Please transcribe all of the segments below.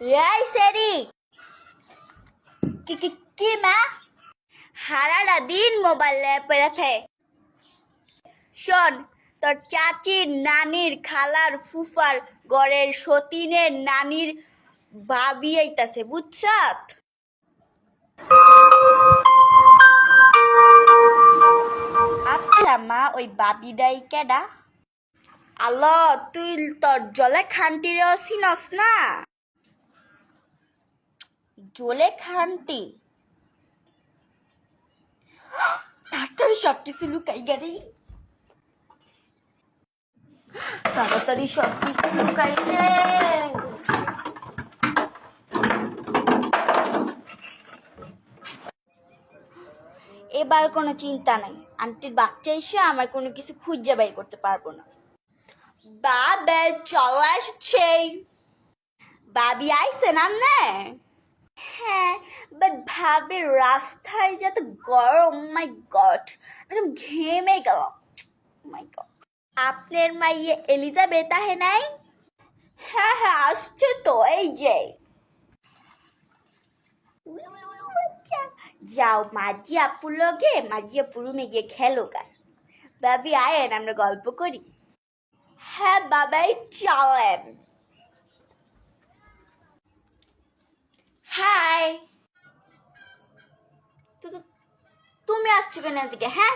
এই সেরি। কি মা? হারাটা দিন মোবাইল পড়ে থাকে শোন, তোর চাচির নানির খালার ফুফার গড়ের সতীনের নানির ভাবি আইতাছে, বুঝছত? আচ্ছা মা, ওই বাবিডাই কেডা? আলো তুই তোর জলে খান্তিরেও চিনস না? জলে খান্তি তাড়াতাড়ি সব কিছু লুকাই গাড়ি তাড়াতাড়ি সব কিছু লুকাই এবার কোনো চিন্তা নাই। আন্টির বাচ্চা এসে আমার কোনো কিছু খুঁজে বের করতে পারব না। বাবে চলে আসছে বাবি আইসে না নে? হ্যাঁ বাট ভাবে রাস্তায় যত গরম মাই গড একদম ঘেমে গেল মাই গড আপনার মাইয়ে এলিজাবেথ আহে নাই? হ্যাঁ হ্যাঁ আসছে তো, এই যে। যাও, মাঝি আপুর লগে, মাঝি আপুর রুমে গিয়ে খেলো গান। বাবি আয়েন, আমরা গল্প করি। হ্যাঁ বাবাই চলেন আসছো কেন হ্যাঁ?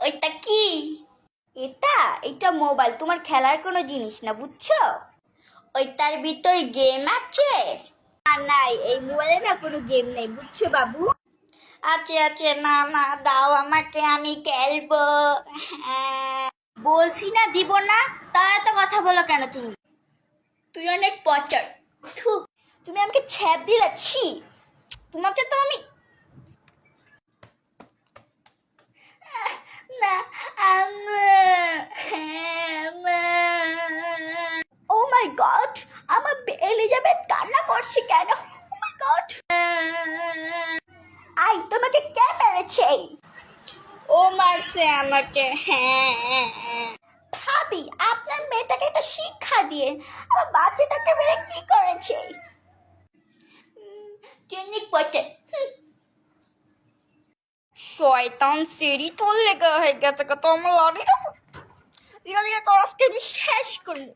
ওইটা কি? এটা? এটা মোবাইল, তোমার খেলার কোনো জিনিস না, বুঝছ? ওইটার ভিতর গেম আছে? না, নাই, এই মোবাইলে না কোনো গেম নেই, বুঝছ বাবু? আছে আছে না না, দাও আমাকে, আমি খেলব। হ্যাঁ। বলছি না দিব না তা এত কথা বলো কেন তুমি? তুই অনেক পচর তুমি আমাকে ছ্যাপ দিলে, ছি। তোমাকে তো আমি আহ, না ও মাই গড আমার এলিজাবেথ কান্না করছে কেন? ও মাই গড আই তোমাকে কে মেরেছে? ও মারছে আমাকে। হ্যাঁ ভাবি আপনার মেয়েটাকে একটা শিক্ষা দিয়ে। আমার বাচ্চাটাকে মেরে কি করেছে? টেকনিক পড়ছে শয়তান সিঁড়ি তোর লেগে হয়ে গেছে কত আমার লড়িটা দিকে দিকে তোর আজকে আমি শেষ করব।